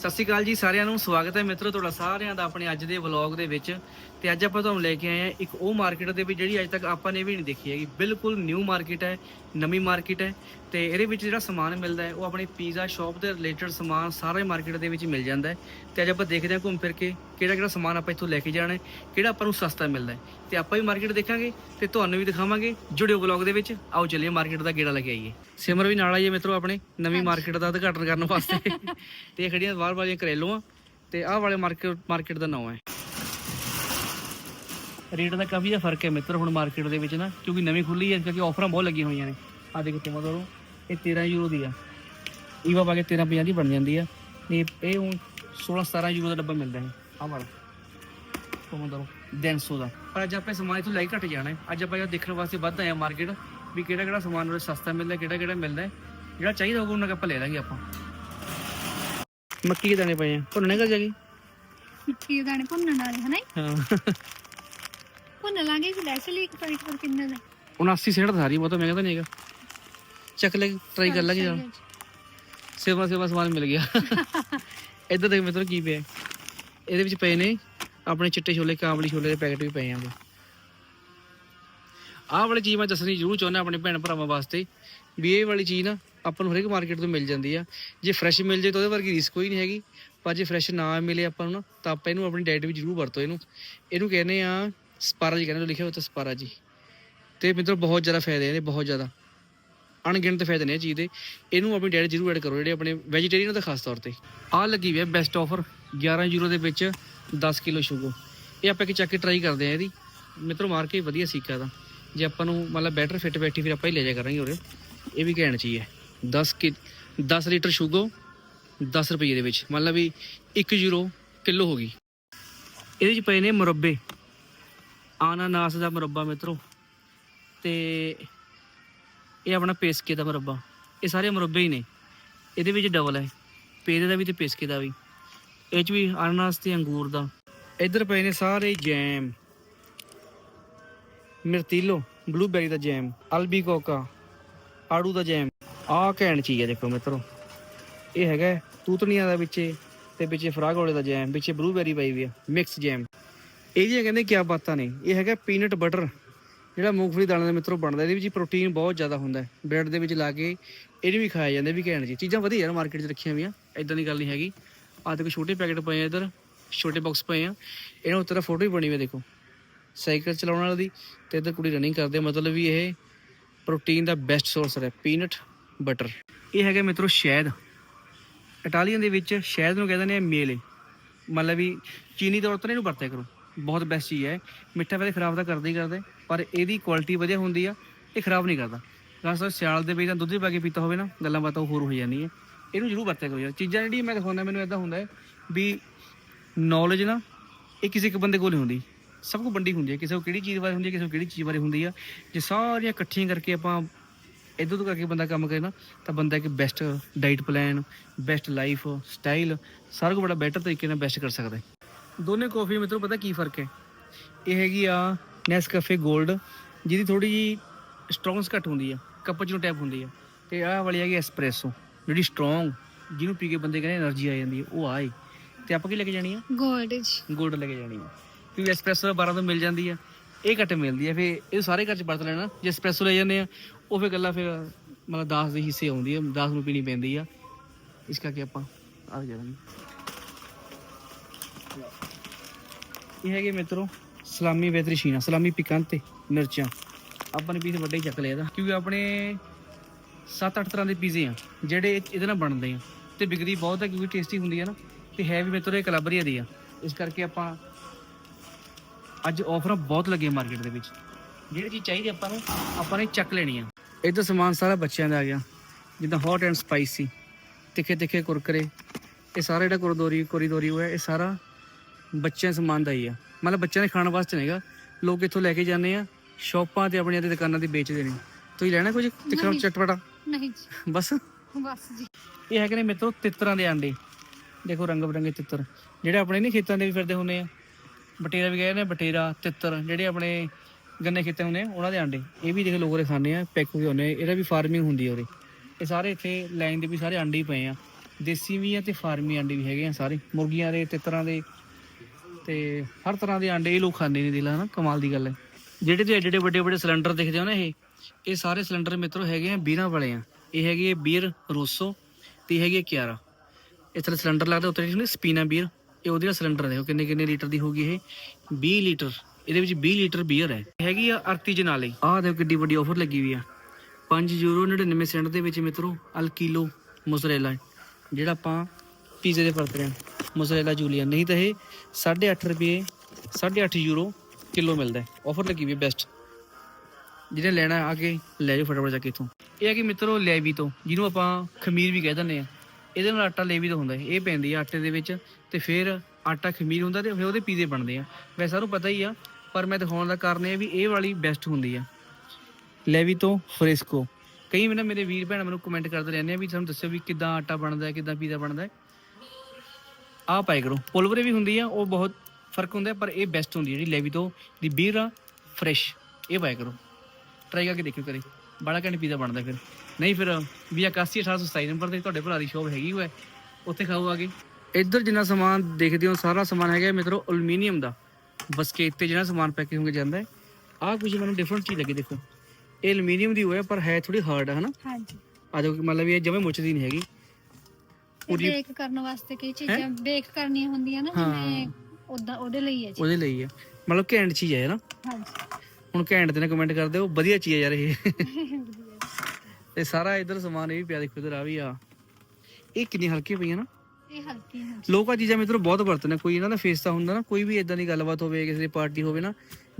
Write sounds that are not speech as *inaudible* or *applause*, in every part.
ਸਤਿ ਸ਼੍ਰੀ ਅਕਾਲ ਜੀ ਸਾਰਿਆਂ ਨੂੰ, ਸਵਾਗਤ ਹੈ ਮਿੱਤਰੋ ਤੁਹਾਡਾ ਸਾਰਿਆਂ ਦਾ ਆਪਣੇ ਅੱਜ ਦੇ ਵਲੌਗ ਦੇ ਵਿੱਚ। ਤੇ ਅੱਜ ਆਪਾਂ ਤੁਹਾਨੂੰ ਲੈ ਕੇ ਆਏ ਹਾਂ ਇੱਕ ਉਹ ਮਾਰਕੀਟ ਦੇ ਵੀ ਜਿਹੜੀ ਅੱਜ ਤੱਕ ਆਪਾਂ ਨੇ ਵੀ ਨਹੀਂ ਦੇਖੀ ਹੈਗੀ। ਬਿਲਕੁਲ ਨਿਊ ਮਾਰਕੀਟ ਹੈ, ਨਵੀਂ ਮਾਰਕੀਟ ਹੈ। ਤੇ ਇਹਦੇ ਵਿੱਚ ਜਿਹੜਾ ਸਮਾਨ ਮਿਲਦਾ ਹੈ ਉਹ ਆਪਣੀ ਪੀਜ਼ਾ ਸ਼ਾਪ ਦੇ ਰਿਲੇਟਡ ਸਮਾਨ ਸਾਰੇ ਮਾਰਕੀਟ ਦੇ ਵਿੱਚ ਮਿਲ ਜਾਂਦਾ ਹੈ। ਤੇ ਅੱਜ ਆਪਾਂ ਦੇਖਦੇ ਹਾਂ ਘੁੰਮ ਫਿਰ ਕੇ ਕਿਹੜਾ ਕਿਹੜਾ ਸਮਾਨ ਆਪਾਂ ਇੱਥੋਂ ਲੈ ਕੇ ਜਾਣਾ ਹੈ ਕਿਹੜਾ ਆਪਾਂ ਨੂੰ ਸਸਤਾ ਮਿਲਦਾ ਹੈ। ਤੇ ਆਪਾਂ ਵੀ ਮਾਰਕੀਟ ਦੇਖਾਂਗੇ ਤੇ ਤੁਹਾਨੂੰ ਵੀ ਦਿਖਾਵਾਂਗੇ ਜੁੜਿਓ ਵਲੌਗ ਦੇ ਵਿੱਚ। ਆਓ ਚੱਲੀਏ ਮਾਰਕੀਟ ਦਾ ਗੇੜਾ ਲੈ ਕੇ ਆਈਏ। ਸਿਮਰ ਵੀ ਨਾਲ ਆਈਏ ਮਿੱਤਰੋ ਆਪਣੇ ਨਵੀਂ ਮਾਰਕੀਟ ਦਾ ਉਦਘਾਟਨ ਕਰਨ ਵਾਸਤੇ। ਤੇ ਇਹ ਖੜੀਆਂ ਬਾਹਰ ਵਾਲੀਆਂ ਕਰੇਲੋਆਂ ਤੇ ਆਹ ਵਾਲੇ ਮਾਰਕੀਟ ਮਾਰਕੀਟ ਦਾ ਨਾਮ ਹੈ। ਰੇਟ ਦਾ ਕਾਫੀ ਜਿਹਾ ਫ਼ਰਕ ਹੈ ਮਿੱਤਰ ਹੁਣ ਮਾਰਕੀਟ ਦੇ ਵਿੱਚ ਨਾ ਕਿਉਂਕਿ ਨਵੀਂ ਖੁੱਲੀ ਹੈ ਕਿਉਂਕਿ ਆਫਰਾਂ ਬਹੁਤ ਲੱਗੀਆਂ ਹੋਈਆਂ ਨੇ। ਆ ਦੇਖੋ ਦੋਰੋ ਇਹ 13 ਯੂਰੋ ਦੀ ਆ। ਈਵਾ ਪਾ ਕੇ 13 50 ਦੀ ਬਣ ਜਾਂਦੀ ਆ। ਇਹ ਇਹ ਹੁਣ 16 17 ਯੂਰੋ ਦਾ ਡੱਬਾ ਮਿਲਦਾ ਹੈ। ਆਹ ਵਾਲਾ। ਤੁਮ ਦੋਰੋ 150 ਦਾ। ਪਰ ਅੱਜ ਆਪਾਂ ਸਮਾਨ ਇਥੋਂ ਲੈ ਘਟ ਜਾਣਾ ਹੈ। ਅੱਜ ਆਪਾਂ ਇਹ ਦੇਖਣ ਵਾਸਤੇ ਵੱਧ ਆਏ ਆ ਮਾਰਕੀਟ ਵੀ ਕਿਹੜਾ ਕਿਹੜਾ ਸਮਾਨ ਉਰੇ ਸਸਤਾ ਮਿਲਦਾ ਕਿਹੜਾ ਕਿਹੜਾ ਮਿਲਦਾ ਹੈ। ਜਿਹੜਾ ਚਾਹੀਦਾ ਹੋਊਗਾ ਉਹਨਾਂ ਆਪਾਂ ਲੈ ਲਾਂਗੇ ਆਪਾਂ। ਮੱਕੀ ਦੇ ਦਾਣੇ ਪਏ ਆ। ਭੁੰਨਣੇ ਕਰ ਜਾਗੀ ਮਿੱਠੀ ਦੇ ਦਾਣੇ ਭੁੰਨਣ ਵਾਲੇ ਹਨਾ ਹਾਂ। ਭੁੰਨ ਲਾਂਗੇ ਕਿ ਲੈਸ ਲਈ ਇੱਕ ਪੈਕਟ ਪਰ ਕਿੰਨੇ ਦਾ 79 ਸੇਠ ਸਾਰੀ ਬਹੁਤ ਮਹਿੰਗਾ ਤਾਂ ਨਹੀਂ ਹੈਗਾ। ਚੱਕ ਲੈ ਟਰਾਈ ਕਰ ਲਾਂਗੇ ਜਰਾ ਸੇਵਾ ਸੇਵਾ ਸਮਾਨ ਮਿਲ ਗਿਆ। *laughs* ਇੱਧਰ ਦੇਖ ਮਿੱਤਰ ਕੀ ਪਿਆ। ਇਹਦੇ ਵਿੱਚ ਪਏ ਨੇ ਆਪਣੇ ਚਿੱਟੇ ਛੋਲੇ ਕਾਬਲੀ ਛੋਲੇ ਦੇ ਪੈਕੇਟ ਵੀ ਪਏ ਆਂਗੇ ਆਹ ਵਾਲੀ ਚੀਜ਼ ਮੈਂ ਦੱਸਣੀ ਜ਼ਰੂਰ ਚਾਹੁੰਦਾ ਆਪਣੇ ਭੈਣ ਭਰਾਵਾਂ ਵਾਸਤੇ ਵੀ ਇਹ ਵਾਲੀ ਚੀਜ਼ ਨਾ ਆਪਾਂ ਨੂੰ ਹਰੇਕ ਮਾਰਕੀਟ ਤੋਂ ਮਿਲ ਜਾਂਦੀ ਆ। ਜੇ ਫਰੈਸ਼ ਮਿਲ ਜੇ ਤਾਂ ਉਹਦੇ ਵਰਗੀ ਰਿਸਕ ਕੋਈ ਨਹੀਂ ਹੈਗੀ। ਪਰ ਜੇ ਫਰੈਸ਼ ਨਾ ਮਿਲੇ ਆਪਾਂ ਨੂੰ ਨਾ ਤਾਂ ਆਪਾਂ ਇਹਨੂੰ ਆਪਣੀ ਡਾਈਟ ਵਿੱਚ ਜ਼ਰੂਰ ਵਰਤੋ ਇਹਨੂੰ। ਇਹਨੂੰ ਕਹਿੰਦੇ ਆ ਸਪਾਰਾ ਜੀ ਕਹਿੰਦੇ ਲਿਖਿਆ ਹੋਇਆ ਤਾਂ ਸਪਾਰਾ ਜੀ। ਤੇ ਮਿੱਤਰੋ ਬਹੁਤ ਜ਼ਿਆਦਾ ਫਾਇਦੇ ਨੇ ਬਹੁਤ ਜ਼ਿਆਦਾ। ਅਣਗਿਣਤ ਫਾਇਦੇ ਨੇ ਇਹ ਚੀਜ਼ ਦੇ। ਇਹਨੂੰ ਆਪਣੀ ਡਾਈਟ ਜ਼ਰੂਰ ਐਡ ਕਰੋ, ਜਿਹੜੇ ਆਪਣੇ ਵੈਜੀਟੇਰੀਅਨ ਦਾ ਖਾਸ ਤੌਰ ਤੇ। ਆਹ ਲੱਗੀ ਵੀ ਹੈ ਬੈਸਟ ਆਫਰ 11 ਯੂਰੋ ਦੇ ਵਿੱਚ 10 ਕਿਲੋ ਸ਼ੂਗਰ। ਇਹ ਆਪਾਂ ਇੱਕ ਚੱਕ ਕੇ ਟਰਾਈ ਕਰਦੇ ਆ ਇਹਦੀ। ਮਿੱਤਰੋ ਮਾਰ ਕੇ ਵਧੀਆ ਸੀਕਾ ਦਾ ਜੇ ਆਪਾਂ ਨੂੰ ਮਤਲਬ ਬੈਟਰ ਫਿੱਟ ਬੈਠੀ, ਫਿਰ ਆਪਾਂ ਹੀ ਲੈ ਜਾ ਕਰਾਂਗੇ ਉਰੇ। ਇਹ ਵੀ ਕਹਿਣ ਚੀਜ਼ ਹੈ। 10 ਕਿ 10 ਲੀਟਰ ਸ਼ੂਗਰ 10 ਰੁਪਏ ਦੇ ਵਿੱਚ। ਮਤਲਬ ਵੀ 1 ਯੂਰੋ ਕਿਲੋ ਹੋ ਗਈ। ਇਹਦੇ ਵਿੱਚ ਪਏ ਨੇ ਮੁਰੱਬੇ। ਆਨਾਨਾਸ ਦਾ ਮੁਰੱਬਾ ਮਿੱਤਰੋ। ਤੇ ਇਹ ਆਪਣਾ ਪੇਸਕੇ ਦਾ ਮੁਰੱਬਾ। ਇਹ ਸਾਰੇ ਮੁਰੱਬੇ ਹੀ ਨੇ। ਇਹਦੇ ਵਿੱਚ ਡਬਲ ਹੈ। ਪੇਰੇ ਦਾ ਵੀ ਤੇ ਪੇਸਕੇ ਦਾ ਵੀ। ਇਹ ਚ ਵੀ ਅਨਾਨਾਸ ਤੇ ਅੰਗੂਰ ਦਾ। ਇੱਧਰ ਪਏ ਨੇ ਸਾਰੇ ਜੈਮ। ਮਿਰਤੀਲੋ ਬਲੂਬੈਰੀ ਦਾ ਜੈਮ ਅਲਬੀ ਕੋਕਾ ਆੜੂ ਦਾ ਜੈਮ। ਆਹ ਘੈਂਟ ਚੀਜ਼ ਹੈ ਦੇਖੋ ਮਿੱਤਰੋ। ਇਹ ਹੈਗਾ ਤੂਤਣੀਆਂ ਦਾ ਵਿੱਚੇ ਤੇ ਵਿੱਚੇ ਫਰਾਗੋਲੇ ਦਾ ਜੈਮ, ਵਿੱਚੇ ਬਲੂਬੈਰੀ ਪਈ ਵੀ ਆ ਮਿਕਸ ਜੈਮ। ਇਹਦੀਆਂ ਕਹਿੰਦੇ ਕੀ ਬਾਤਾਂ ਨੇ, ਇਹ ਹੈਗਾ ਪੀਨਟ ਬਟਰ ਜਿਹੜਾ ਮੂੰਗਫਲੀ ਦਾਣੇ ਦਾ ਮਿੱਤਰੋ ਬਣਦਾ, ਇਹਦੇ ਵਿੱਚ ਪ੍ਰੋਟੀਨ ਬਹੁਤ ਜ਼ਿਆਦਾ ਹੁੰਦਾ ਹੈ। ਬ੍ਰੈਡ ਦੇ ਵਿੱਚ ਲਾ ਕੇ ਇਹਨੂੰ ਵੀ ਖਾਇਆ ਜਾਂਦਾ ਵੀ ਘੈਂਟ ਜੀ ਚੀਜ਼ਾਂ ਵਧੀਆ ਯਾਰ ਮਾਰਕੀਟ 'ਚ ਰੱਖੀਆਂ ਹੋਈਆਂ ਇਦਾਂ ਦੀ ਗੱਲ ਨਹੀਂ ਹੈਗੀ। ਆਹ ਦੇਖੋ, ਛੋਟੇ ਪੈਕੇਟ ਪਏ ਆ ਇਧਰ, ਛੋਟੇ ਬਾਕਸ ਪਏ ਆ। ਇਹਨਾਂ ਉੱਤੇ ਤਾਂ ਫੋਟੋ ਹੀ ਬਣੀ ਹੋਈ ਦੇਖੋ। ਸਾਈਕਲ ਚਲਾਉਣ ਵਾਲੇ ਦੀ ਤੇ ਇਧਰ ਕੁੜੀ ਰਨਿੰਗ ਕਰਦੇ ਮਤਲਬ ਵੀ ਇਹ ਪ੍ਰੋਟੀਨ ਦਾ ਬੈਸਟ ਸੋਰਸ ਹੈ ਪੀਨਟ ਬਟਰ ਇਹ ਹੈਗਾ ਮਿੱਤਰੋ ਸ਼ਹਿਦ। ਇਟਾਲੀਅਨ ਦੇ ਵਿੱਚ ਸ਼ਹਿਦ ਨੂੰ ਕਹਿੰਦੇ ਨੇ ਮੇਲੇ। ਮਤਲਬ ਵੀ ਚੀਨੀ ਤੌਰ ਤੇ ਇਹਨੂੰ ਵਰਤਿਆ ਕਰੋ। ਬਹੁਤ ਬੈਸਟ ਚੀਜ਼ ਹੈ। ਮਿੱਠਾ ਵੈਸੇ ਖਰਾਬ ਤਾਂ ਕਰਦੇ ਹੀ ਕਰਦੇ, ਪਰ ਇਹਦੀ ਕੁਆਲਿਟੀ ਵਧੀਆ ਹੁੰਦੀ ਆ, ਇਹ ਖਰਾਬ ਨਹੀਂ ਕਰਦਾ। ਰਸ ਸਿਆਲ ਦੇ ਵਿੱਚ ਤਾਂ ਦੁੱਧ ਹੀ ਪਾ ਕੇ ਪੀਤਾ ਹੋਵੇ ਨਾ, ਗੱਲਾਂ ਬਾਤਾਂ ਹੋਰ ਹੋ ਜਾਂਦੀਆਂ। ਇਹਨੂੰ ਜ਼ਰੂਰ ਵਰਤਿਆ ਕਰੋ ਯਾਰ। ਚੀਜ਼ਾਂ ਜਿਹੜੀਆਂ ਮੈਂ ਦਿਖਾਉਂਦਾ, ਮੈਨੂੰ ਇਦਾਂ ਹੁੰਦਾ ਹੈ ਵੀ ਨੌਲੇਜ ਨਾ, ਇਹ ਕਿਸੇ ਇੱਕ ਬੰਦੇ ਕੋਲ ਨਹੀਂ ਹੁੰਦੀ। ਸਭ ਕੋ ਵੰਡੀ ਹੁੰਦੀ ਹੈ। ਕਿਸੇ ਕੋ ਕਿਹੜੀ ਚੀਜ਼ ਬਾਰੇ ਹੁੰਦੀ ਹੈ, ਕਿਸੇ ਕੋ ਕਿਹੜੀ ਚੀਜ਼ ਬਾਰੇ ਹੁੰਦੀ ਆ। ਜੇ ਸਾਰੀਆਂ ਇਕੱਠੀਆਂ ਕਰਕੇ ਆਪਾਂ ਇਦੋਂ ਤੋਂ ਕਰਕੇ ਬੰਦਾ ਕੰਮ ਕਰੇ ਨਾ, ਤਾਂ ਬੰਦਾ ਇੱਕ best diet plan best lifestyle ਸਾਰਾ ਕੁਝ ਬੜਾ ਬੈਟਰ ਤਰੀਕੇ ਨਾਲ ਬੈਸਟ ਕਰ ਸਕਦਾ ਹੈ। ਦੋਨੇ ਕਾਫੀ ਮਿੱਤਰੋ ਪਤਾ ਕੀ ਫ਼ਰਕ ਹੈ? ਇਹ ਹੈਗੀ ਆ ਨੈਸਕੈਫੇ 골ਡ ਜਿਹਦੀ ਥੋੜੀ ਜੀ ਸਟਰੋਂਗਸ ਘੱਟ ਹੁੰਦੀ ਆ ਕੱਪ ਚ ਟੈਪ ਹੁੰਦੀ ਆ। ਤੇ ਆਹ ਵਾਲੀ ਹੈਗੀ ਐਸਪ੍ਰੈਸੋ ਜਿਹੜੀ ਸਟਰੋਂਗ ਜਿਹਨੂੰ ਪੀ ਕੇ ਬੰਦੇ ਕਹਿੰਦੇ એનર્ਜੀ ਆ ਜਾਂਦੀ ਹੈ ਉਹ ਆਏ ਤੇ ਆਪਾਂ ਕੀ ਲੈ ਕੇ ਜਾਣੀ ਆ? 골ਡ ਚ। 골ਡ ਲੈ ਕੇ ਜਾਣੀ ਆ। ਕਿਉਂਕਿ ਐਸਪ੍ਰੈਸੋ 12 ਤੋਂ ਮਿਲ ਜਾਂਦੀ ਆ ਇਹ ਘੱਟ ਮਿਲਦੀ ਆ ਫੇ ਇਹ ਸਾਰੇ ਘਰ ਚ ਵਰਤ ਲੈਣਾ। ਜੇ ਐਸਪ੍ਰੈਸੋ ਲੈ ਜਾਂਦੇ ਆ ਉਹ ਫੇ ਗੱਲਾਂ ਫੇ ਮਤਲਬ 10 ਦੇ ਹਿੱਸੇ ਆਉਂਦੀ ਆ 10 ਨੂੰ ਪੀਣੀ ਪੈਂਦੀ ਆ। ਇਸ ਕਰਕੇ ਆਪਾਂ ਆ ਜਾਵਾਂਗੇ ਇਹ ਹੈਗੇ ਮਿੱਤਰੋ, ਸਲਾਮੀ ਵੇਤਰੀਸ਼ੀਨਾ ਸਲਾਮੀ ਪਿਕਾਂ 'ਤੇ ਮਿਰਚਾਂ। ਆਪਾਂ ਨੇ ਪੀਸ ਵੱਡੇ ਹੀ ਚੱਕ ਲਿਆ ਇਹਦਾ, ਕਿਉਂਕਿ ਆਪਣੇ 7-8 ਤਰ੍ਹਾਂ ਦੇ ਪੀਜ਼ੇ ਆ, ਜਿਹੜੇ ਇਹਦੇ ਨਾਲ ਬਣਦੇ ਆ। ਤੇ ਵਿਕਦੀ ਬਹੁਤ ਹੈ, ਕਿਉਂਕਿ ਟੇਸਟੀ ਹੁੰਦੀ ਆ ਨਾ, ਤੇ ਹੈ ਵੀ ਮਿੱਤਰੋ, ਇਹ ਕਲਬਰੀਆ ਦੀ ਆ। ਇਸ ਕਰਕੇ ਆਪਾਂ ਅੱਜ ਆਫਰਾਂ ਬਹੁਤ ਲੱਗੀਆਂ ਮਾਰਕੀਟ ਦੇ ਵਿੱਚ। ਜਿਹੜੀ ਚੀਜ਼ ਚਾਹੀਦੀ ਆਪਾਂ ਨੂੰ, ਆਪਾਂ ਨੇ ਚੱਕ ਲੈਣੀ ਆ। ਇੱਧਰ ਸਮਾਨ ਸਾਰਾ ਬੱਚਿਆਂ ਦਾ ਆ ਗਿਆ, ਜਿੱਦਾਂ ਹੌਟ ਐਂਡ ਸਪਾਈਸੀ ਤਿੱਖੇ ਤਿੱਖੇ ਕੁਰਕਰੇ, ਇਹ ਸਾਰਾ ਜਿਹੜਾ ਕੁਰਦੋਰੀ ਕੋਰੀਦੋਰੀ ਹੋਇਆ ਇਹ ਸਾਰਾ ਬੱਚਿਆਂ ਸਮਾਨ ਦਾ ਹੀ ਆ। ਮਤਲਬ ਬੱਚਿਆਂ ਦੇ ਖਾਣ ਵਾਸਤੇ ਨਹੀਂਗਾ ਲੋਕ ਇੱਥੋਂ ਲੈ ਕੇ ਜਾਂਦੇ ਆ ਸ਼ਾਪਾਂ ਤੇ ਆਪਣੀਆਂ ਤੇ ਦੁਕਾਨਾਂ ਤੇ ਵੇਚਦੇ ਨੇ। ਤੁਸੀਂ ਲੈਣਾ ਕੁਝ? ਤਿੱਖਾ ਨਹੀਂ। ਚਟਪਟਾ? ਨਹੀਂ ਜੀ। ਬਸ? ਬਸ ਜੀ। ਇਹ ਹੈਗੇ ਨੇ ਮਿੱਤਰੋ ਤਿੱਤਰਾਂ ਦੇ ਆਂਡੇ। ਦੇਖੋ ਰੰਗ ਬਰੰਗੇ ਤਿੱਤਰ। ਜਿਹੜੇ ਆਪਣੇ ਨਹੀਂ ਖੇਤਾਂ ਦੇ ਵੀ ਫਿਰਦੇ ਹੁੰਦੇ ਆ। ਬਟੇਰਾ ਵੀ ਗਏ ਨੇ ਬਟੇਰਾ ਤਿੱਤਰ। ਜਿਹੜੇ ਆਪਣੇ ਗੰਨੇ ਖੇਤਾਂ ਹੁੰਦੇ ਆ ਉਹਨਾਂ ਦੇ ਆਂਡੇ। ਇਹ ਵੀ ਦੇਖ ਲੋਕ ਰੇ ਖਾਂਦੇ ਆ ਪੈਕ ਹੋਏ ਹੁੰਦੇ ਆ। ਇਹਦਾ ਵੀ ਫਾਰਮਿੰਗ ਹੁੰਦੀ ਆ ਉਰੇ। ਇਹ ਸਾਰੇ ਇੱਥੇ ਲਾਈਨ ਦੇ ਵੀ ਸਾਰੇ ਆਂਡੇ ਹੀ ਪਏ ਆ। ਦੇਸੀ ਵੀ ਆ ਤੇ ਫਾਰਮੀ ਆਂਡੇ ਵੀ ਹੈਗੇ ਆ ਸਾਰੇ। ਮੁਰਗੀਆਂ ਦੇ ਤਿੱਤਰਾਂ ਦੇ। ਤੇ ਹਰ ਤਰ੍ਹਾਂ ਦੇ ਆਂਡੇ ਇਹ ਲੋਕ ਖਾਂਦੇ ਨੇ, ਦਿਲਾ ਹਨਾ ਕਮਾਲ ਦੀ ਗੱਲ ਹੈ। ਜਿਹੜੇ ਤੇ ਐਡੇ ਵੱਡੇ ਵੱਡੇ ਸਿਲੰਡਰ ਦਿਖਦੇ ਹੋ ਨਾ ਇਹ ਇਹ ਸਾਰੇ ਸਿਲੰਡਰ ਮਿੱਤਰੋ ਹੈਗੇ ਆ ਬੀਰਾਂ ਵਾਲੇ ਆ। ਇਹ ਹੈਗੇ ਆ ਬੀਰ ਰੋਸੋ ਤੇ ਇਹ ਹੈਗੀ ਆ ਕਿਆਰਾ। ਇਸ ਤਰ੍ਹਾਂ ਸਿਲੰਡਰ ਲੱਗਦਾ ਉੱਤੇ ਜਿਹਨੇ ਸਪੀਨਾ ਬੀਅਰ ਇਹ ਉਹਦੇ ਸਿਲੰਡਰ ਦੇਖੋ ਕਿੰਨੇ ਕਿੰਨੇ ਲੀਟਰ ਦੀ ਹੋਗੀ ਇਹ? 20 ਲੀਟਰ। ਇਹਦੇ ਵਿੱਚ 20 ਲੀਟਰ ਬੀਅਰ ਹੈ। ਇਹ ਹੈਗੀ ਆ ਅਰਤੀ ਜਨਾਲੇ। ਆਹ ਦੇਖੋ ਕਿੱਡੀ ਵੱਡੀ ਆਫਰ ਲੱਗੀ ਹੋਈ ਆ। 5 ਯੂਰੋ 99 ਸੈਂਟ ਦੇ ਵਿੱਚ ਮਿੱਤਰੋ, ਅਲ ਕਿਲੋ ਮੋਜ਼ਰੇਲਾ, ਜਿਹੜਾ ਆਪਾਂ ਪੀਜ਼ੇ ਦੇ ਵਰਤ ਰਹੇ ਹਾਂ। ਮੋਜ਼ਰੇਲਾ ਜੂਲੀਆ ਨਹੀਂ ਤਾਂ ਇਹ 8.5 ਰੁਪਏ 8.5 ਯੂਰੋ ਕਿਲੋ ਮਿਲਦਾ ਹੈ। ਆਫਰ ਲੱਗੀ ਵੀ ਬੈਸਟ ਜਿਹਨੇ ਲੈਣਾ ਆ ਕੇ ਲੈ ਜਾਓ ਫਟਾਫਟ ਜਾ ਕੇ ਇੱਥੋਂ। ਇਹ ਹੈ ਕਿ ਮਿੱਤਰੋ ਲੈਵੀ ਤੋਂ, ਜਿਹਨੂੰ ਆਪਾਂ ਖਮੀਰ ਵੀ ਕਹਿ ਦਿੰਦੇ ਆ ਇਹਦੇ ਨਾਲ ਆਟਾ ਲੈਵੀ ਦਾ ਹੁੰਦਾ ਇਹ ਪੈਂਦੀ ਆ ਆਟੇ ਦੇ ਵਿੱਚ ਤੇ ਫਿਰ ਆਟਾ ਖਮੀਰ ਹੁੰਦਾ ਤੇ ਫਿਰ ਉਹਦੇ ਪੀਜ਼ੇ ਬਣਦੇ ਆ। ਵੈਸੇ ਸਾਰੂ ਪਤਾ ਹੀ ਆ, ਪਰ ਮੈਂ ਦਿਖਾਉਣ ਦਾ ਕਾਰਨ ਇਹ ਵੀ ਇਹ ਵਾਲੀ ਬੈਸਟ ਹੁੰਦੀ ਆ। ਲੈਵੀ ਤੋਂ ਫ੍ਰੈਸਕੋ ਕਈ ਵਾਰ ਮੇਰੇ ਵੀਰ ਭੈਣ ਮੈਨੂੰ ਕਮੈਂਟ ਕਰਦੇ ਰਹਿੰਦੇ ਆ ਵੀ ਸਾਨੂੰ ਦੱਸਿਓ ਵੀ ਕਿੱਦਾਂ ਆਟਾ ਬਣਦਾ ਹੈ, ਕਿੱਦਾਂ ਪੀਜ਼ਾ ਬਣਦਾ ਹੈ। ਆਹ ਪਾਈ ਕਰੋ। ਪੁਲਵਰੇ ਵੀ ਹੁੰਦੀ ਆ ਉਹ ਬਹੁਤ ਫ਼ਰਕ ਹੁੰਦਾ ਪਰ ਇਹ ਬੈਸਟ ਹੁੰਦੀ ਜਿਹੜੀ ਲੈਵੀ ਤੋਂ ਦੀ ਬੀਰ ਆ ਫਰੈਸ਼ ਇਹ ਪਾਈ ਕਰੋ। ਟਰਾਈ ਕਰਕੇ ਦੇਖਿਓ ਕਰੇ ਬੜਾ ਘੈਂਟ ਪੀਜ਼ਾ ਬਣਦਾ ਫਿਰ। ਨਹੀਂ ਫਿਰ ਵੀ 81 1827 ਨੰਬਰ ਤੇ ਤੁਹਾਡੇ ਭਰਾ ਦੀ ਸ਼ੋਪ ਹੈਗੀ ਹੋਏ ਉੱਥੇ ਖਾਓ ਆਗੇ ਇੱਧਰ ਜਿੰਨਾ ਸਮਾਨ ਦੇਖਦੇ ਹੋ ਸਾਰਾ ਸਮਾਨ ਹੈਗਾ ਮਿੱਤਰੋ ਐਲੂਮੀਨੀਅਮ ਦਾ। ਬਸਕੇਟ ਤੇ ਜਿਹੜਾ ਸਮਾਨ ਪੈਕਿੰਗ ਹੋ ਕੇ ਜਾਂਦਾ ਹੈ ਆਹ ਕੁਝ ਮੈਨੂੰ ਡਿਫਰੈਂਟ ਚੀਜ਼ ਲੱਗੀ ਦੇਖੋ। ਇਹ ਐਲੂਮੀਨੀਅਮ ਦੀ ਹੋਇਆ ਪਰ ਹੈ ਥੋੜੀ ਹਾਰਡ ਹੈ ਹਨਾ? ਹਾਂਜੀ। ਆ ਜੋ ਮਤਲਬ ਇਹ ਜਮੇ ਮੁੱਚਦੀ ਨਹੀਂ ਹੈਗੀ। ਪੂਰੀ- ਬੇਕ ਕਰਨ ਵਾਸਤੇ ਕਈ ਚੀਜ਼ਾਂ ਬੇਕ ਕਰਨੀਆਂ ਹੁੰਦੀਆਂ ਨਾ ਹਾਂ। ਜਿਵੇਂ ਉਦਾਂ ਉਹਦੇ ਲਈ ਹੈ ਜੀ ਉਹਦੇ ਲਈ ਆ। ਮਤਲਬ ਘੈਂਟ ਚੀਜ਼ ਹੈ ਨਾ। ਹਾਂਜੀ। ਹੁਣ ਘੈਂਟ ਦੇ ਨਾਲ ਕਮੈਂਟ ਕਰਦੇ ਹੋ ਵਧੀਆ ਚੀਜ਼ ਹੈ ਯਾਰ ਇਹ। *laughs* ਤੇ ਸਾਰਾ ਇਧਰ ਸਮਾਨ ਇਹ ਵੀ ਪਿਆ ਦੇਖੋ ਇਧਰ ਆ ਵੀ ਆ। ਇਹ ਕਿੰਨੀ ਹਲਕੀ ਪਈ ਹੈ ਨਾ। ਇਹ ਹਲਕੀ ਹਾਂਜੀ। ਲੋਕ ਆ ਚੀਜ਼ਾਂ ਮਿੱਤਰੋ ਬਹੁਤ ਵਰਤਦੇ ਨੇ। ਕੋਈ ਇਹਨਾਂ ਦਾ ਫੇਸ ਤਾਂ ਹੁੰਦਾ ਨਾ ਕੋਈ ਵੀ ਇਦਾਂ ਦੀ ਗੱਲਬਾਤ ਹੋਵੇ ਕਿਸੇ ਦੀ ਪਾਰਟੀ ਹੋਵੇ ਨਾ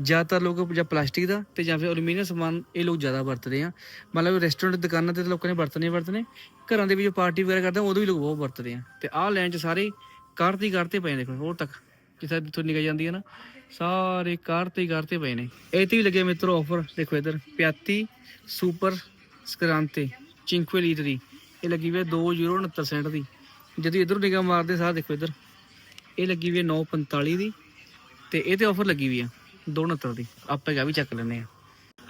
ਜ਼ਿਆਦਾਤਰ ਲੋਕ ਜਾਂ ਪਲਾਸਟਿਕ ਦਾ ਤੇ ਜਾਂ ਫਿਰ ਐਲੂਮੀਨੀਅਮ ਸਮਾਨ ਇਹ ਲੋਕ ਜ਼ਿਆਦਾ ਵਰਤਦੇ ਆ। ਮਤਲਬ ਰੈਸਟੋਰੈਂਟ ਦੁਕਾਨਾਂ ਤੇ ਤਾਂ ਲੋਕਾਂ ਨੇ ਵਰਤਨੇ ਹੀ ਵਰਤਨੇ ਘਰਾਂ ਦੇ ਵੀ ਜੋ ਪਾਰਟੀ ਵਗੈਰਾ ਕਰਦੇ ਉਦੋਂ ਵੀ ਲੋਕ ਬਹੁਤ ਵਰਤਦੇ ਆ। ਤੇ ਆਹ ਲੈਣ 'ਚ ਸਾਰੇ ਕਾਰਤੀ ਕਰਤੇ ਪਏ ਨੇ ਦੇਖੋ, ਹੋਰ ਤੱਕ। ਜਿੱਥੇ ਜਿੱਥੋਂ ਨਿਕਲ ਜਾਂਦੀ ਹੈ ਨਾ, ਸਾਰੇ ਕਾਰ 'ਤੇ ਕਾਰਤੇ ਕਰਤੇ ਪਏ ਨੇ। ਇਹ ਤੇ ਵੀ ਲੱਗੇ ਮਿੱਤਰੋ ਆਫਰ ਦੇਖੋ ਇਧਰ, ਪਿਆਤੀ ਸੁਪਰ ਸਕਰਾਂਤੇ ਚਿੰਕਵੇ ਲੀਟਰੀ ਇਹ ਲੱਗੀ ਹੋਈ ਹੈ 2 ਯੂਰੋ 69 ਸੈਂਟ ਦੀ। ਜਦੋਂ ਇਧਰ ਨਿਗਾਹ ਮਾਰਦੇ ਸਾਹ ਦੇਖੋ ਇਧਰ, ਇਹ ਲੱਗੀ ਹੋਈ ਹੈ 945 ਦੀ। ਤੇ ਇਹ ਤੇ ਆਫਰ ਲੱਗੀ ਹੋਈ ਆ। 269 ਦੀ। ਆਪਾਂ ਕਾ ਵੀ ਚੱਕ ਲੈਨੇ ਆ।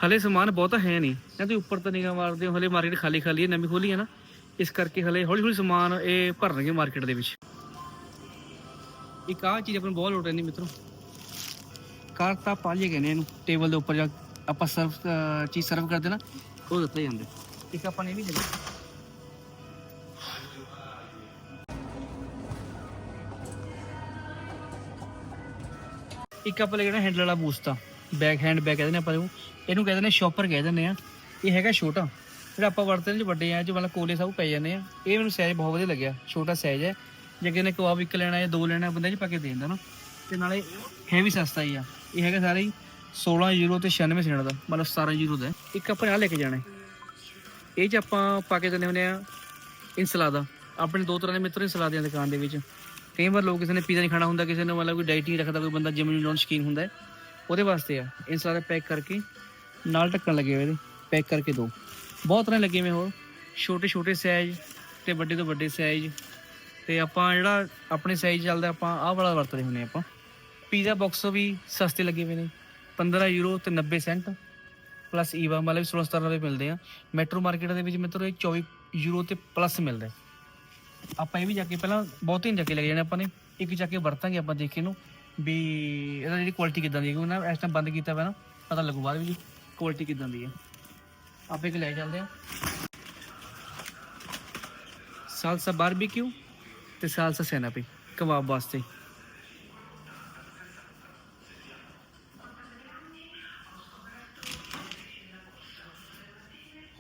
ਹਲੇ ਸਮਾਨ ਬਹੁਤਾ ਹੈ ਨਹੀਂ। ਨਾ ਉੱਪਰ ਤਾਂ ਨਿਗਾਹ ਮਾਰਦੇ ਹੋ, ਹਲੇ ਮਾਰਕੀਟ ਖਾਲੀ ਖਾਲੀ ਹੈ, ਨਵੀਂ ਖੋਲੀ ਹੈ ਨਾ। ਇਸ ਕਰਕੇ ਹਲੇ ਹੌਲੀ ਹੌਲੀ ਸਮਾਨ ਇਹ ਭਰਨਗੇ ਮਾਰਕੀਟ ਦੇ ਵਿੱਚ। ਇੱਕ ਆਹ ਚੀਜ਼ ਆਪਾਂ ਨੂੰ ਬਹੁਤ ਲੋੜ ਰਹਿੰਦੀ ਮਿੱਤਰੋ। ਕਾਰਤਾ ਪਾਲੀਏ ਕਹਿੰਦੇ ਇਹਨੂੰ ਟੇਬਲ ਦੇ ਉੱਪਰ ਜਾ ਆਪਾਂ ਸਰਵ ਚੀਜ਼ ਸਰਵ ਕਰਦੇ ਨਾ, ਉਹ ਦਿੱਤਾ ਜਾਂਦੇ। ਇੱਕ ਆਪਾਂ ਨੇ ਵੀ ਦੇ ਇੱਕ ਆਪਾਂ ਲੈ ਲੈਣਾ ਹੈਂਡਲ ਵਾਲਾ ਬੂਸਤਾ ਬੈਕ ਹੈਂਡ ਬੈਕ ਕਹਿੰਦੇ ਨੇ ਆਪਾਂ ਇਹਨੂੰ। ਇਹਨੂੰ ਕਹਿੰਦੇ ਨੇ ਸ਼ੌਪਰ ਕਹਿ ਦਿੰਦੇ ਆ। ਇਹ ਹੈਗਾ ਛੋਟਾ। ਜਿਹੜਾ ਆਪਾਂ ਵਰਤਦੇ 'ਚ ਵੱਡੇ ਆ ਜੋ ਮਤਲਬ ਕੋਲੇ ਸਭ ਪੈ ਜਾਂਦੇ ਆ। ਇਹ ਮੈਨੂੰ ਸਾਈਜ਼ ਬਹੁਤ ਵਧੀਆ ਲੱਗਿਆ। ਛੋਟਾ ਸਾਈਜ਼ ਹੈ। ਜੇ ਕਿਸੇ ਨੇ ਕਬਾਬ ਇੱਕ ਲੈਣਾ ਜਾਂ ਦੋ ਲੈਣਾ ਬੰਦਾ 'ਚ ਪਾ ਕੇ ਦੇ ਦਿੰਦਾ ਨਾ। ਤੇ ਨਾਲੇ ਹੈ ਵੀ ਸਸਤਾ ਹੀ ਆ। ਇਹ ਹੈਗਾ ਸਾਰੇ ਹੀ 16 ਯੂਰੋ ਤੇ 96 ਸੈਂਟ ਦਾ। ਮਤਲਬ 17 ਯੂਰੋ ਦਾ ਇੱਕ ਆਪਾਂ ਆ ਲੈ ਕੇ ਜਾਣਾ ਇਹ ਚ ਆਪਾਂ ਪਾ ਕੇ ਦਿੰਦੇ ਹੁੰਦੇ ਆ ਇਨਸਲਾਦਾ। ਆਪਣੇ ਦੋ ਤਰ੍ਹਾਂ ਦੇ ਮਿੱਤਰ ਇਨਸਲਾ ਦੀਆਂ ਦੁਕਾਨ ਦੇ ਵਿੱਚ। ਕਈ ਵਾਰ ਲੋਕ ਕਿਸੇ ਨੇ ਪੀਜ਼ਾ ਨਹੀਂ ਖਾਣਾ ਹੁੰਦਾ, ਕਿਸੇ ਨੂੰ ਮਤਲਬ ਕੋਈ ਡਾਈਟ ਨਹੀਂ ਰੱਖਦਾ, ਕੋਈ ਬੰਦਾ ਜਿਮ ਨੂੰ ਸ਼ਕੀਨ ਹੁੰਦਾ ਹੈ। ਉਹਦੇ ਵਾਸਤੇ ਆ। ਇਨਸਲਾਦਾ ਪੈਕ ਕਰਕੇ ਨਾਲ ਢੱਕਣ ਲੱਗੇ ਹੋਏ ਇਹਦੇ ਪੈਕ ਕਰਕੇ ਦੋ। ਬਹੁਤ ਤਰ੍ਹਾਂ ਲੱਗੇ ਹੋਏ ਹੋਰ। ਛੋਟੇ ਛੋਟੇ ਸਾਈਜ਼ ਤੇ ਵੱਡੇ ਤੋਂ ਵੱਡੇ ਸਾਈਜ਼ ਤੇ ਆਪਾਂ ਜਿਹੜਾ ਆਪਣੇ ਸਾਈਜ਼ ਚੱਲਦਾ, ਆਪਾਂ ਆਹ ਵਾਲਾ ਵਰਤਦੇ ਹੁੰਦੇ ਆਪਾਂ। ਪੀਜ਼ਾ ਬਾਕਸ ਵੀ ਸਸਤੇ ਲੱਗੇ ਹੋਏ ਨੇ। 15 ਯੂਰੋ ਤੇ 90 ਸੈਂਟ ਪਲੱਸ ਈਵਾ ਮਤਲਬ 16 17 ਰੁਪਏ ਮਿਲਦੇ ਆ। ਮੈਟਰੋ ਮਾਰਕੀਟ ਦੇ ਵਿੱਚ ਮਿੱਤਰੋ, ਇਹ 24 ਯੂਰੋ ਤੇ ਪਲੱਸ ਮਿਲਦਾ ਆਪਾਂ ਇਹ ਵੀ ਜਾ ਕੇ ਪਹਿਲਾਂ ਬਹੁਤ ਹੀ ਜਾ ਕੇ ਲੈ ਕੇ ਜਾਣੇ ਆਪਾਂ ਨੇ। ਇੱਕ ਜਾ ਕੇ ਵਰਤਾਂਗੇ ਆਪਾਂ ਦੇਖੇ ਨੂੰ ਵੀ ਇਹਦਾ ਜਿਹੜੀ ਕੁਆਲਿਟੀ ਕਿਦਾਂ ਦੀ ਹੈ, ਕਿਉਂਕਿ ਨਾ ਇਸ ਟਾਈਮ ਬੰਦ ਕੀਤਾ ਹੋਇਆ ਨਾ, ਪਤਾ ਲੱਗੂ ਬਾਅਦ ਵਿੱਚ ਕੁਆਲਿਟੀ ਕਿਦਾਂ ਦੀ ਹੈ। ਆਪੇ ਇੱਕ ਲੈ ਚੱਲਦੇ ਆ। ਸਾਲਸਾ ਬਾਰਬੀਕਿਊ ਤੇ ਸਾਲਸਾ ਸੈਨਾਪੀ, ਕਬਾਬ ਵਾਸਤੇ।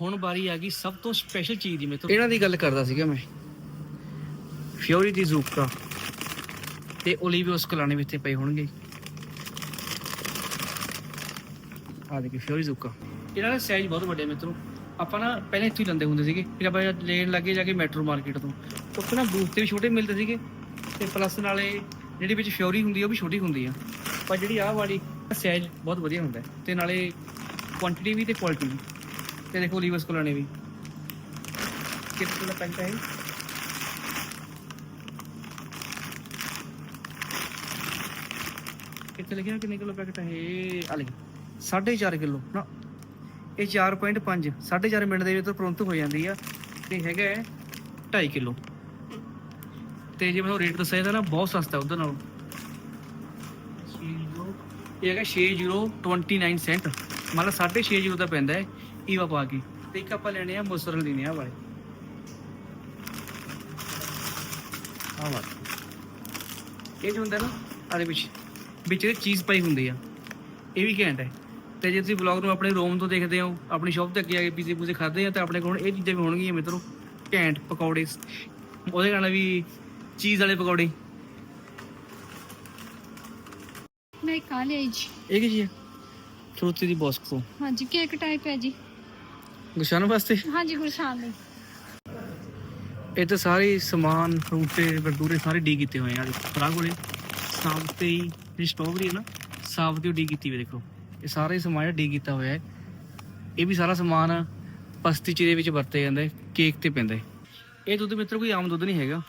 ਹੁਣ ਵਾਰੀ ਆ ਗਈ ਸਭ ਤੋਂ ਸਪੈਸ਼ਲ ਚੀਜ਼ ਦੀ ਮੇਰੇ ਤੋਂ। ਇਹਨਾਂ ਦੀ ਗੱਲ ਕਰਦਾ ਸੀਗਾ ਮੈਂ। ਫਿਓਰੀ ਦੀ ਜ਼ੂਕਾ ਤੇ ਓਲੀਵੀਓ ਸਕਲਾਨੇ ਵੀ ਇੱਥੇ ਪਏ ਹੋਣਗੇ। ਆ ਦੇਖੀ ਫਿਓਰੀ ਜ਼ੂਕਾ ਇਹਨਾਂ ਦਾ ਸਾਈਜ਼ ਬਹੁਤ ਵੱਡੇ ਮਿੱਤਰੋ। ਆਪਾਂ ਨਾ ਪਹਿਲਾਂ ਇੱਥੋਂ ਹੀ ਲੈਂਦੇ ਹੁੰਦੇ ਸੀਗੇ। ਫਿਰ ਆਪਾਂ ਲੈਣ ਲੱਗੇ ਜਾ ਕੇ ਮੈਟਰੋ ਮਾਰਕੀਟ ਤੋਂ। ਉੱਥੇ ਨਾ ਬੂਥ ਤੇ ਵੀ ਛੋਟੇ ਮਿਲਦੇ ਸੀਗੇ। ਤੇ ਪਲੱਸ ਨਾਲੇ ਜਿਹੜੀ ਵਿੱਚ ਫਿਓਰੀ ਹੁੰਦੀ ਆ, ਉਹ ਵੀ ਛੋਟੀ ਹੁੰਦੀ ਆ। ਪਰ ਜਿਹੜੀ ਆਹ ਵਾਲੀ ਸਾਈਜ਼ ਬਹੁਤ ਵਧੀਆ ਹੁੰਦਾ ਹੈ। ਤੇ ਨਾਲੇ ਕੁਆਂਟੀਟੀ ਵੀ ਤੇ ਕੁਆਲਿਟੀ ਵੀ। ਤੇ ਦੇਖੋ ਲੀਵਰਸ ਕੋਲਾਣੇ ਵੀ। ਕਿੰਨੇ ਦਾ ਪੈਂਟ ਹੈ? ਕਿੱਥੇ ਲਿਖਿਆ ਕਿੰਨੇ ਕਿਲੋ ਪੈਕਟ ਹੈ ਇਹ? ਆ ਲਿਖ 4.5 ਕਿਲੋ। ਨਾ, ਇਹ 4.5 4.5 ਮਿੰਟ ਦੇ ਵਿੱਚ ਤੁਰੰਤ ਹੋ ਜਾਂਦੀ ਆ। ਤੇ ਹੈਗਾ 2.5 ਕਿਲੋ। ਤੇ ਜੇ ਮੈਨੂੰ ਰੇਟ ਦੱਸਿਆ ਤਾਂ ਨਾ, ਬਹੁਤ ਸਸਤਾ ਉਧਰ ਨਾਲੋਂ। ਇਹ ਹੈਗਾ 6029 ਸੈਂਟ ਮਤਲਬ 6.5 ਦਾ ਪੈਂਦਾ ਹੈ ਈਵਾ ਪਾ ਕੇ। ਤੇ ਇੱਕ ਆਪਾਂ ਲੈਣੇ ਆ ਮੁਸਰ ਲੈਣੇ ਆ ਵਾਲੇ। ਆ ਵਾ ਇਹ ਜੋ ਹੁੰਦਾ ਨਾ ਆਦੇ ਵਿੱਚ ਵਿੱਚ ਇਹ ਚੀਜ਼ ਪਾਈ ਹੁੰਦੀ ਆ। ਇਹ ਵੀ ਘੈਂਟ ਹੈ। ਤੇ ਜੇ ਤੁਸੀਂ ਵਲੌਗ ਨੂੰ ਆਪਣੇ ਰੂਮ ਤੋਂ ਦੇਖਦੇ ਹੋ ਆਪਣੀ ਸ਼ਾਪ ਤੇ ਅੱਗੇ ਆ ਕੇ ਪੀਜ਼ੇ ਪੂਜ਼ੇ ਖਾਦੇ ਆ ਤਾਂ ਆਪਣੇ ਕੋਲ ਇਹ ਚੀਜ਼ਾਂ ਵੀ ਹੋਣਗੀਆਂ ਮਿੱਤਰੋ। ਘੈਂਟ ਪਕੌੜੇ। ਉਹਦੇ ਨਾਲ ਵੀ ਚੀਜ਼ ਵਾਲੇ ਪਕੌੜੇ। ਮੈਂ ਲਿਆਈ ਜੀ। ਇਹ ਕੀ ਜੀ ਫਰੂਟੀ ਦੀ ਬੋਸਕ ਤੋਂ। ਹਾਂਜੀ ਕੇਕ ਟਾਈਪ ਹੈ ਜੀ। ਗੁਸ਼ਾਨ ਵਾਸਤੇ? ਹਾਂਜੀ ਗੁਰਸ਼ਾਨ ਲਈ। ਇਹ ਤਾਂ ਸਾਰੇ ਸਮਾਨ ਫਰੂਟੇ ਵਰਦੂਰੇ ਸਾਰੇ ਡੀ ਕੀਤੇ ਹੋਏ ਆ। ਫਰਾਗ ਕੋਲੇ ਤੇ ਹੀ ਜਿਹੜੀ ਸਟ੍ਰੋਬਰੀ ਹੈ ਨਾ, ਸਾਫ਼ ਤੇ ਡੀ ਕੀਤੀ ਹੋਈ ਦੇਖੋ। ਇਹ ਸਾਰਾ ਹੀ ਸਮਾਨ ਜਿਹੜਾ ਡੀ ਕੀਤਾ ਹੋਇਆ ਹੈ। ਇਹ ਵੀ ਸਾਰਾ ਸਮਾਨ ਪਸਤੀ ਚੀਰੇ ਵਿੱਚ ਵਰਤੇ ਜਾਂਦਾ ਹੈ ਕੇਕ ਤੇ ਪੈਂਦਾ। ਹੈ ਇਹ ਦੁੱਧ ਮਿੱਤਰ, ਕੋਈ ਆਮ ਦੁੱਧ ਨਹੀਂ ਹੈਗਾ।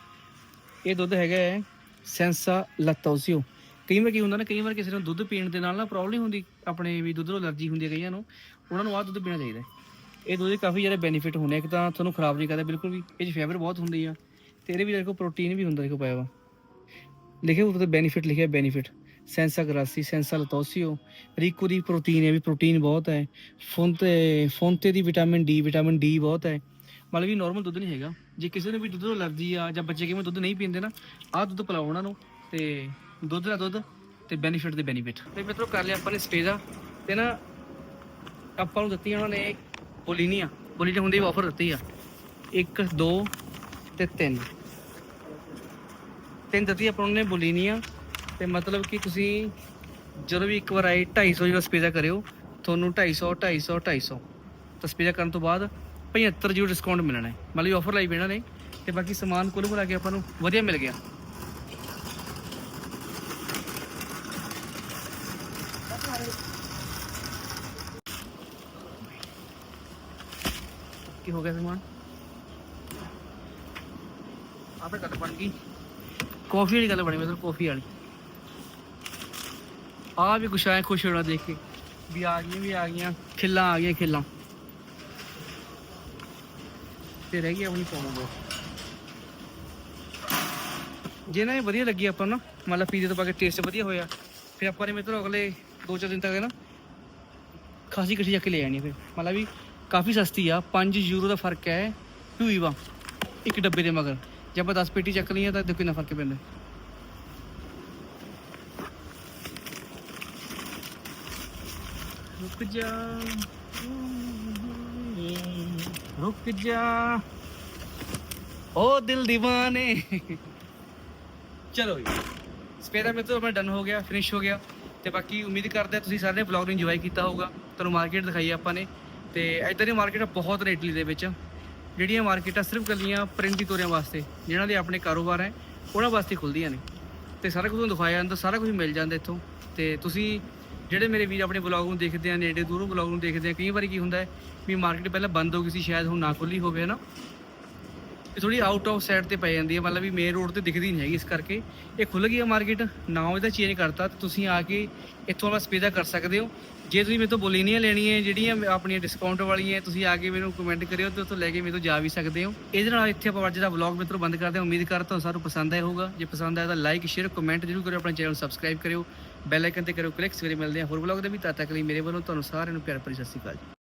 ਇਹ ਦੁੱਧ ਹੈਗਾ ਹੈ ਸੈਂਸਾ ਲੈਕਟੋਸਿਓ ਕਈ ਵਾਰ ਕੀ ਹੁੰਦਾ ਨਾ, ਕਈ ਵਾਰ ਕਿਸੇ ਨੂੰ ਦੁੱਧ ਪੀਣ ਦੇ ਨਾਲ ਨਾ ਪ੍ਰੋਬਲਮ ਹੁੰਦੀ, ਆਪਣੇ ਵੀ ਦੁੱਧ ਨੂੰ ਅਲਰਜੀ ਹੁੰਦੀ ਹੈ ਕਈਆਂ ਨੂੰ, ਉਹਨਾਂ ਨੂੰ ਆਹ ਦੁੱਧ ਪੀਣਾ ਚਾਹੀਦਾ ਇਹ ਦੁੱਧ ਦੇ ਕਾਫੀ ਜ਼ਿਆਦਾ ਬੈਨੀਫਿਟ ਹੁੰਦੇ ਇੱਕ ਤਾਂ ਤੁਹਾਨੂੰ ਖਰਾਬ ਨਹੀਂ ਕਰਦਾ, ਬਿਲਕੁਲ ਵੀ, ਇਹ 'ਚ ਫਾਈਬਰ ਬਹੁਤ ਹੁੰਦੀ ਆ। ਤੇ ਇਹਦੇ ਵਿੱਚ ਦੇਖੋ ਪ੍ਰੋਟੀਨ ਵੀ ਹੁੰਦਾ, ਦੇਖੋ, ਪਾਇਆ ਵਾ ਲਿਖਿਆ ਉੱਤੇ ਬੈਨੀਫਿਟ ਲਿਖਿਆ ਬੈਨੀਫਿਟ ਸੈਂਸਾ ਗਰਾਸੀ, ਸੈਂਸਾ ਲਟੋਸੀਓ ਰੀਕੋ ਦੀ ਪ੍ਰੋਟੀਨ ਹੈ ਵੀ ਪ੍ਰੋਟੀਨ ਬਹੁਤ ਹੈ। ਫੋਨਤੇ ਫੋਨਤੇ ਦੀ ਵਿਟਾਮਿਨ ਡੀ ਵਿਟਾਮਿਨ ਡੀ ਬਹੁਤ ਹੈ। ਮਤਲਬ ਵੀ ਨਾਰਮਲ ਦੁੱਧ ਨਹੀਂ ਹੈਗਾ। ਜੇ ਕਿਸੇ ਨੂੰ ਵੀ ਦੁੱਧ ਤੋਂ ਅਲਰਜੀ ਆ ਜਾਂ ਬੱਚੇ ਕਿਵੇਂ ਦੁੱਧ ਨਹੀਂ ਪੀਂਦੇ ਨਾ, ਆਹ ਦੁੱਧ ਪਿਲਾਓ ਉਹਨਾਂ ਨੂੰ ਤੇ ਦੁੱਧ ਦਾ ਦੁੱਧ ਤੇ ਬੈਨੀਫਿਟ ਦੇ ਬੈਨੀਫਿਟ ਤੇ ਮਿੱਤਰੋ ਕਰ ਲਿਆ ਆਪਾਂ ਨੇ ਸਟੇਜਾ ਤੇ ਨਾ ਆਪਾਂ ਨੂੰ ਦਿੱਤੀ ਉਹਨਾਂ ਨੇ ਬੋਲੀਨੀਆ। ਬੋਲੀ ਤੇ ਹੁੰਦੀ ਆਫਰ ਦਿੱਤੀ ਆ। 1 2 ਤੇ 3 ਤਿੰਨ ਦਿੱਤੀ ਆਪਾਂ ਉਹਨੇ ਬੋਲੀ ਨਹੀਂ ਆ। ਤੇ ਮਤਲਬ ਕਿ ਤੁਸੀਂ ਜਦੋਂ ਵੀ ਇੱਕ ਵਾਰ ਆਏ 250 ਜਿਹੜਾ ਸਪੇਜਾ ਕਰਿਓ, ਤੁਹਾਨੂੰ 250 250 250 ਤਾਂ ਸਪੇਜਾ ਕਰਨ ਤੋਂ ਬਾਅਦ 75 ਜੀਰੋ ਡਿਸਕਾਊਂਟ ਮਿਲਣਾ ਹੈ। ਮਤਲਬ ਆਫਰ ਲਾਈ ਵੀ ਇਹਨਾਂ ਨੇ ਤੇ ਬਾਕੀ ਸਮਾਨ ਕੁੱਲ ਮਿਲਾ ਕੇ ਆਪਾਂ ਨੂੰ ਵਧੀਆ ਮਿਲ ਗਿਆ। ਕੀ ਹੋ ਗਿਆ ਸਮਾਨ? ਆਪੇ ਗੱਲ ਬਣ ਗਈ। ਕਾਫੀ ਵਾਲੀ ਗੱਲ ਬਣੀ ਮਤਲਬ ਕਾਫੀ ਵਾਲੀ। ਆ ਵੀ ਕੁਛ ਆਇਆ ਖੁਸ਼ ਹੋਣਾ ਦੇਖ ਕੇ। ਵੀ ਆ ਗਈਆਂ, ਵੀ ਆ ਗਈਆਂ, ਖਿੱਲਾਂ ਆ ਗਈਆਂ, ਖਿੱਲਾਂ। ਤੇ ਰਹਿ ਗਈ ਆਪਣੀ ਪਾਉਂਗੋ ਜੇ ਨਾ ਇਹ ਵਧੀਆ ਲੱਗੀ ਆਪਾਂ ਨੂੰ ਨਾ ਮਤਲਬ ਪੀਜ਼ੇ ਤੋਂ ਪਾ ਕੇ ਟੇਸਟ ਵਧੀਆ ਹੋਇਆ, ਫਿਰ ਆਪਾਂ ਨੇ ਮਿੱਤਰੋ ਅਗਲੇ 2-4 ਦਿਨ ਤੱਕ ਨਾ ਖਾਸੀ ਇਕੱਠੀ ਜਾ ਕੇ ਲੈ ਆਣੀ ਫਿਰ। ਮਤਲਬ ਵੀ ਕਾਫੀ ਸਸਤੀ ਆ 5 ਯੂਰੋ ਦਾ ਫ਼ਰਕ ਹੈ ਟੂਈਵਾ ਇੱਕ ਡੱਬੇ ਦੇ ਮਗਰ। ਜੇ ਆਪਾਂ 10 ਪੇਟੀ ਚੱਕ ਲਈਆਂ ਤਾਂ ਦੇਖੋ ਕਿੰਨਾ ਫ਼ਰਕ ਪੈਂਦਾ। ਰੁਕ ਜਾ। ਰੁਕ ਜਾ। ਓ ਦਿਲ دیਵਾਨੇ ਚਲੋ ਜੀ। ਸਪੇਰਾ ਮੇਰੇ ਤੋਂ ਆਪਣਾ ਡਨ ਹੋ ਗਿਆ ਫਿਨਿਸ਼ ਹੋ ਗਿਆ। ਤੇ ਬਾਕੀ ਉਮੀਦ ਕਰਦੇ ਤੁਸੀਂ ਸਾਰੇ ਨੇ ਵਲੌਗ ਨੂੰ ਇੰਜੋਏ ਕੀਤਾ ਹੋਊਗਾ। ਤੁਹਾਨੂੰ ਮਾਰਕੀਟ ਦਿਖਾਈ ਆਪਾਂ ਨੇ। ਤੇ ਇਦਾਂ ਦੀ ਮਾਰਕੀਟ ਬਹੁਤ ਨੇ ਇਟਲੀ ਦੇ ਵਿੱਚ। ਜਿਹੜੀਆਂ ਮਾਰਕੀਟਾਂ ਸਿਰਫ ਕੱਲੀਆਂ ਪ੍ਰਿੰਟੀ ਤੋਰਿਆਂ ਵਾਸਤੇ ਜਿਹਨਾਂ ਦੇ ਆਪਣੇ ਕਾਰੋਬਾਰ ਹੈ, ਉਹਨਾਂ ਵਾਸਤੇ ਖੁੱਲਦੀਆਂ ਨੇ। ਤੇ ਸਾਰਾ ਕੁਝ ਤੁਹਾਨੂੰ ਦਿਖਾਇਆ ਜਾਂਦਾ, ਸਾਰਾ ਕੁਝ ਮਿਲ ਜਾਂਦਾ ਇੱਥੋਂ। ਤੇ ਤੁਸੀਂ ਜਿਹੜੇ ਮੇਰੇ ਵੀਰ ਆਪਣੇ ਵਲੌਗ ਨੂੰ ਦੇਖਦੇ ਆ, ਨੇੜੇ ਦੂਰੋਂ ਵਲੌਗ ਨੂੰ ਦੇਖਦੇ ਆ, ਕਈ ਵਾਰੀ ਕੀ ਹੁੰਦਾ ਹੈ ਵੀ ਮਾਰਕੀਟ ਪਹਿਲਾਂ ਬੰਦ ਹੋ ਗਈ ਸੀ, ਸ਼ਾਇਦ ਹੁਣ ਨਾ ਖੁੱਲੀ ਹੋਵੇ ਨਾ ਇਹ ਥੋੜੀ ਆਊਟ ਆਫ ਸਾਈਡ ਤੇ ਪੈ ਜਾਂਦੀ ਹੈ, ਮਤਲਬ ਵੀ ਮੇਨ ਰੋਡ ਤੇ ਦਿਖਦੀ ਨਹੀਂ ਹੈਗੀ ਇਸ ਕਰਕੇ। ਇਹ ਖੁੱਲ ਗਈ ਹੈ ਮਾਰਕੀਟ ਨਾਮ ਇਹਦਾ ਚੇਂਜ ਕਰਤਾ, ਤੇ ਤੁਸੀਂ ਆ ਕੇ ਇੱਥੋਂ ਵਾਲਾ ਸਪੇਦਾ ਕਰ ਸਕਦੇ ਹੋ। ਜੇ ਤੁਸੀਂ ਮੇਰੇ ਤੋਂ ਬੋਲੀਨੀਆਂ ਲੈਣੀਆਂ ਜਿਹੜੀਆਂ ਆਪਣੀਆਂ ਡਿਸਕਾਊਂਟ ਵਾਲੀਆਂ ਤੁਸੀਂ ਆ ਕੇ ਮੈਨੂੰ ਕਮੈਂਟ ਕਰਿਓ ਤੇ ਉੱਥੋਂ ਲੈ ਕੇ ਮੇਰੇ ਤੋਂ ਜਾ ਵੀ ਸਕਦੇ ਹੋ। ਇਹਦੇ ਨਾਲ ਇੱਥੇ ਆਪਾਂ ਅੱਜ ਦਾ ਵਲੌਗ ਮਿੱਤਰੋ ਬੰਦ ਕਰਦੇ ਹਾਂ। ਉਮੀਦ ਕਰਦਾ ਤੁਹਾਨੂੰ ਸਾਰਿਆਂ ਪਸੰਦ ਆਇਆ ਹੋਊਗਾ। ਜੇ ਪਸੰਦ ਆਇਆ ਤਾਂ ਲਾਈਕ ਸ਼ੇਅਰ ਕਮੈਂਟ ਜ਼ਰੂਰ ਕਰਿਓ, ਆਪਣੇ ਚੈਨਲ ਸਬਸਕ੍ਰਾਈਬ ਕਰਿਓ। ਬੈਲ ਆਈਕਨ ਤੇ ਕਰਿਓ ਕਲਿੱਕ ਸਵੇਰੇ ਮਿਲਦੇ ਹਾਂ ਹੋਰ ਵਲੌਗ ਦੇ ਵੀ ਤਦ ਤੱਕ ਲਈ ਮੇਰੇ ਵੱਲੋਂ ਤੁਹਾਨੂੰ ਸਾਰਿਆਂ ਨੂੰ ਪਿਆਰ ਭਰੀ ਸਤਿ ਸ਼੍ਰੀ ਅਕਾਲ